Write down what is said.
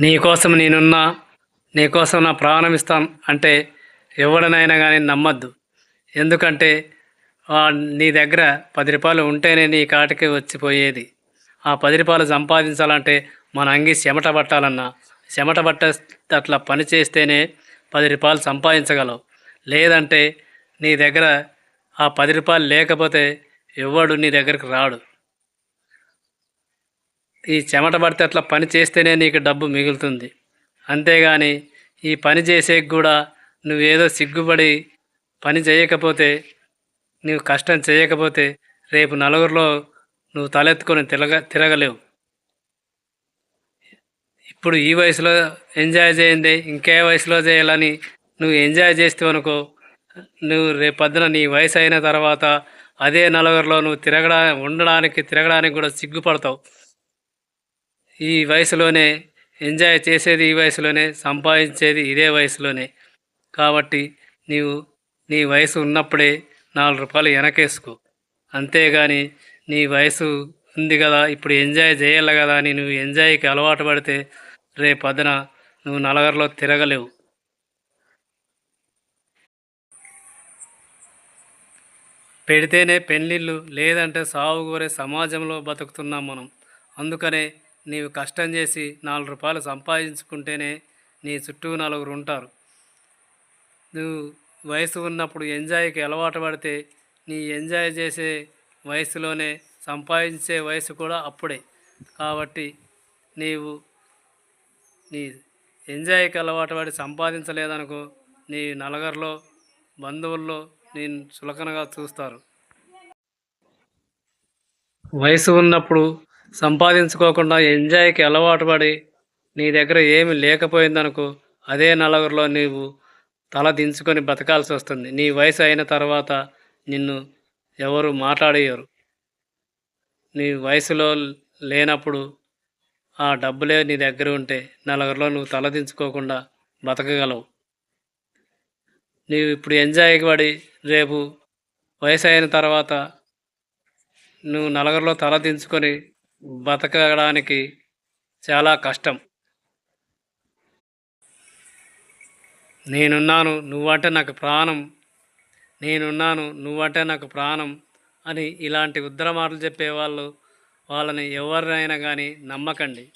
నీకోసం నేనున్నా నీకోసం నా ప్రాణం ఇస్తాను అంటే ఎవడనైనా కానీ నమ్మద్దు. ఎందుకంటే నీ దగ్గర పది రూపాయలు ఉంటేనే నీ కాటికి వచ్చిపోయేది. ఆ పది రూపాయలు సంపాదించాలంటే మన అంగి చెమట పట్టాలన్నా చెమట పట్ట అట్లా పని చేస్తేనే పది రూపాయలు సంపాదించగలవు. లేదంటే నీ దగ్గర ఆ పది రూపాయలు లేకపోతే ఎవడు నీ దగ్గరికి రాడు. ఈ చెమట పడితే అట్లా పని చేస్తేనే నీకు డబ్బు మిగులుతుంది. అంతేగాని ఈ పని చేసేకి కూడా నువ్వేదో సిగ్గుపడి పని చేయకపోతే నువ్వు కష్టం చేయకపోతే రేపు నలుగురిలో నువ్వు తలెత్తుకొని తిరగ తిరగలేవు. ఇప్పుడు ఈ వయసులో ఎంజాయ్ చేయండి ఇంకే వయసులో చేయాలని నువ్వు ఎంజాయ్ చేస్తే అనుకో నువ్వు రేపొద్దున నీ వయసు అయిన తర్వాత అదే నలుగురిలో నువ్వు తిరగడా ఉండడానికి తిరగడానికి కూడా సిగ్గుపడతావు. ఈ వయసులోనే ఎంజాయ్ చేసేది ఈ వయసులోనే సంపాదించేది ఇదే వయసులోనే. కాబట్టి నీవు నీ వయసు ఉన్నప్పుడే నాలుగు రూపాయలు వెనకేసుకో. అంతేగాని నీ వయసు ఉంది కదా ఇప్పుడు ఎంజాయ్ చేయాలి కదా అని నువ్వు ఎంజాయ్కి అలవాటు పడితే రేపు పొద్దున నువ్వు నలుగురిలో తిరగలేవు. పెడితేనే పెళ్ళిళ్ళు లేదంటే సాగుకోరే సమాజంలో బతుకుతున్నాం మనం. అందుకనే నీవు కష్టం చేసి నాలుగు రూపాయలు సంపాదించుకుంటేనే నీ చుట్టూ నలుగురు ఉంటారు. నువ్వు వయసు ఉన్నప్పుడు ఎంజాయ్కి అలవాటు పడితే నీ ఎంజాయ్ చేసే వయసులోనే సంపాదించే వయసు కూడా అప్పుడే. కాబట్టి నీవు నీ ఎంజాయ్కి అలవాటు పడి సంపాదించలేదనుకో నీ నలుగురిలో బంధువుల్లో నేను చులకనగా చూస్తారు. వయసు ఉన్నప్పుడు సంపాదించుకోకుండా ఎంజాయ్కి అలవాటు పడి నీ దగ్గర ఏమి లేకపోయిందనుకో అదే నలుగురిలో నీవు తల దించుకొని బతకాల్సి వస్తుంది. నీ వయసు అయిన తర్వాత నిన్ను ఎవరు మాట్లాడేయరు నీ వయసులో లేనప్పుడు ఆ డబ్బులే నీ దగ్గర ఉంటే నలుగురిలో నువ్వు తలదించుకోకుండా బతకగలవు. నీవు ఇప్పుడు ఎంజాయ్కి పడి రేపు వయసు అయిన తర్వాత నువ్వు నలుగురిలో తలదించుకొని బతకడానికి చాలా కష్టం. నేనున్నాను నువ్వంటే నాకు ప్రాణం. నేనున్నాను నువ్వంటే నాకు ప్రాణం అని ఇలాంటి ఉద్రమాటలు చెప్పే వాళ్ళు వాళ్ళని ఎవరినైనా కానీ నమ్మకండి.